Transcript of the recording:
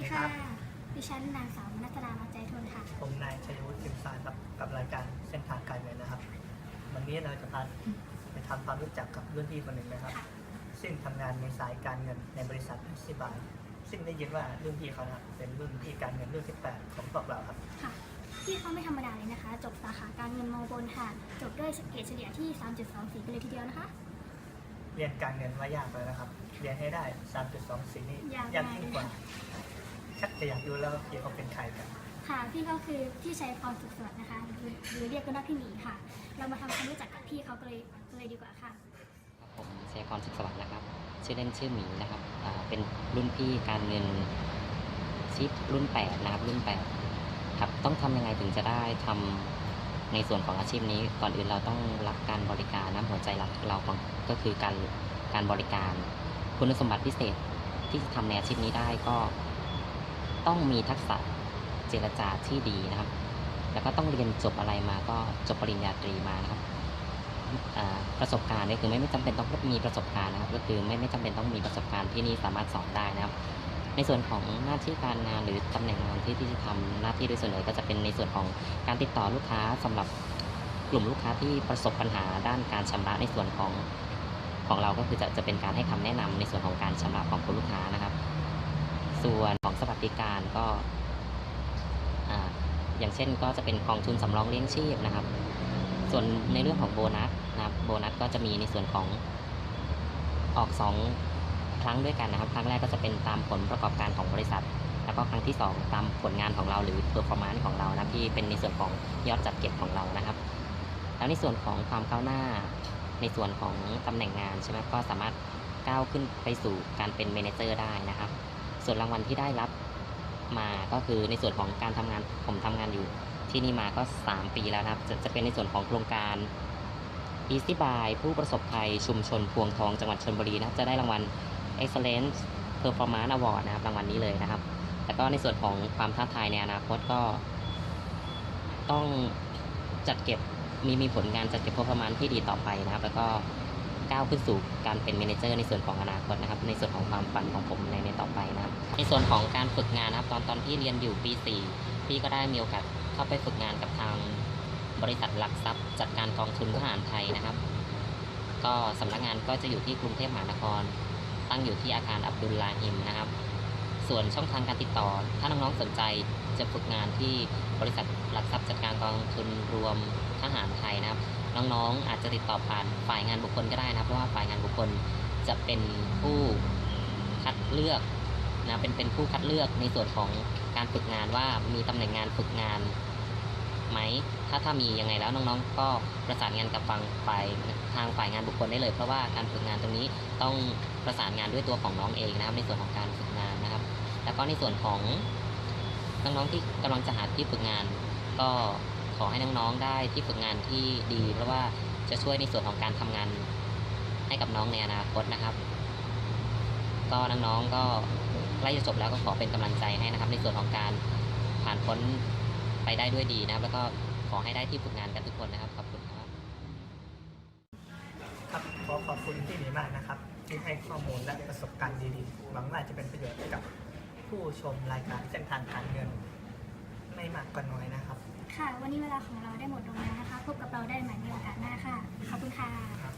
ดีค่ะดิฉันนางสาวมนัสดามาใจทนค่ะ ผมนายชัยวุฒิสิมสารครับกับรายการเส้นทางการเงินนะครับ วันนี้เราจะพาไปทำความรู้จักกับรุ่นพี่คนหนึ่งนะครับ ซึ่งทำงานในสายการเงินในบริษัทอิชิบายซึ่งได้ยินว่ารุ่นพี่เขานะครับเป็นรุ่นพี่การเงินรุ่นที่แปดของพวกเราครับ ค่ะพี่เขาไม่ธรรมดาเลยนะคะ จบสาขาการเงินมอบนค่ะ จบด้วยเกรดเฉลี่ยที่ 3.24กันเลยทีเดียวนะคะ เรียนการเงินว่ายากเลยนะครับ เรียนให้ได้ 3.24 นี่ยากยากมากยิ่งกว่า ชักจะอยากดูแล้วว่าพี่เขาเป็นใครกันค่ะพี่ก็คือพี่ชัยพรสุขสวัสดิ์นะคะหรือหรือเรียกกันว่าพี่หมีค่ะ เรามาทำความรู้จักกับพี่เขากันเลยกันเลยดีกว่าค่ะ ผมชัยพรสุขสวัสดิ์นะครับ ชื่อเล่นชื่อหมีนะครับอ่าเป็นรุ่นพี่การเงินชิปรุ่น8นะครับรุ่น8ครับต้องทำยังไงถึงจะได้ทำในส่วนของอาชีพนี้ ก่อนอื่นเราต้องรักการบริการนะหัวใจหลักเราของก็คือการการบริการ คุณสมบัติพิเศษที่จะทำในอาชีพนี้ได้ก็ ต้องมีทักษะเจรจาที่ดีนะครับ แล้วก็ต้องเรียนจบอะไรมาก็จบปริญญาตรีมานะครับประสบการณ์เนี่ยคือไม่ไม่จำเป็นต้องมีประสบการณ์นะครับ ก็คือไม่ไม่จำเป็นต้องมีประสบการณ์ที่นี่สามารถสอนได้นะครับ ในส่วนของหน้าที่การงานหรือตำแหน่งงานที่ที่จะทำหน้าที่โดยส่วนใหญ่ก็จะเป็นในส่วนของการติดต่อลูกค้าสำหรับกลุ่มลูกค้าที่ประสบปัญหาด้านการชำระในส่วนของของเราก็คือจะจะเป็นการให้คำแนะนำในส่วนของการชำระของคุณลูกค้านะครับ ส่วนของสวัสดิการก็ออย่างเช่นก็จะเป็นกองทุนสำรองเลี้ยงชีพนะครับ ส่วนในเรื่องของโบนัสนะครับโบนัสก็จะมีในส่วนของออกสองครั้งด้วยกันนะครับ ครั้งแรกก็จะเป็นตามผลประกอบการของบริษัท แล้วก็ครั้งที่สองตามผลงานของเราหรือ performance ของเรานะที่เป็นในส่วนของยอดจัดเก็บของเรานะครับ แล้วในส่วนของความก้าวหน้า ในส่วนของตำแหน่งงานใช่ไหมก็สามารถก้าวขึ้นไปสู่การเป็นเมเนเจอร์ได้นะครับ ส่วนรางวัลที่ได้รับมาก็คือในส่วนของการทำงานผมทำงานอยู่ ที่นี่มาก็ 3 ปีแล้วนะครับจะจะเป็นในส่วนของโครงการ Easy Buy ผู้ประสบภัยชุมชนพวงทองจังหวัดชลบุรีนะครับจะได้รางวัล Excellence Performance Award นะครับรางวัลนี้เลยนะครับ แล้วก็ในส่วนของความท้าทายในอนาคตก็ ต้องจัดเก็บมีมีผลงานจัดเก็บ performance ที่ดีต่อไปนะครับ แล้วก็ ก้าวขึ้นสู่การเป็นเมเนเจอร์ในส่วนของอนาคตนะครับ ในส่วนของความฝันของผมในในต่อไปนะครับ ในส่วนของการฝึกงานนะครับ ตอนตอนที่เรียนอยู่ปี4พี่ก็ได้มีโอกาสเข้าไปฝึกงานกับทางบริษัทหลักทรัพย์ จัดการกองทุนทหารไทยนะครับ ก็สำนักงานก็จะอยู่ที่กรุงเทพมหานคร ตั้งอยู่ที่อาคารอับดุลลาฮิมนะครับ ส่วนช่องทางการติดต่อ ถ้าน้องๆสนใจจะฝึกงานที่บริษัทหลักทรัพย์จัดการกองทุนรวมทหารไทยนะครับ น้องๆ อาจจะติดต่อผ่านฝ่ายงานบุคคลก็ได้นะเพราะว่าฝ่ายงานบุคคลจะเป็นผู้คัดเลือกนะเป็นเป็นผู้คัดเลือกในส่วนของการฝึกงานว่ามีตำแหน่งงานฝึกงานไหมถ้าถ้ามียังไงแล้วน้องๆ ก็ประสานงานกับฝั่งฝ่ายทางฝ่ายงานบุคคลได้เลย เพราะว่าการฝึกงานตรงนี้ต้องประสานงานด้วยตัวของน้องเองนะครับ ในส่วนของการฝึกงานนะครับ แล้วก็ในส่วนของน้องๆที่กำลังจะหาที่ฝึกงาน ก็ อให้น้องๆได้ที่ฝึกงานที่ดี เพราะว่าจะช่วยในส่วนของการทำงานให้กับน้องในอนาคตนะครับ ก็น้องๆก็ใกล้จะจบแล้วก็ขอเป็นกำลังใจให้นะครับ ในส่วนของการผ่านพ้นไปได้ด้วยดีนะครับ แล้วก็ขอให้ได้ที่ฝึกงานกันทุกคนนะครับขอบคุณครับครับขอขอบคุณพี่หมีมากนะครับ ที่ให้ข้อมูลและประสบการณ์ดีๆหวังว่าจะเป็นประโยชน์กับผู้ชมรายการเส้นทางการเงินไม่มากก็น้อย ค่ะ วันนี้เวลาของเราได้หมดลงแล้วนะคะ พบกับเราได้ใหม่ในโอกาสหน้าค่ะ ขอบคุณค่ะ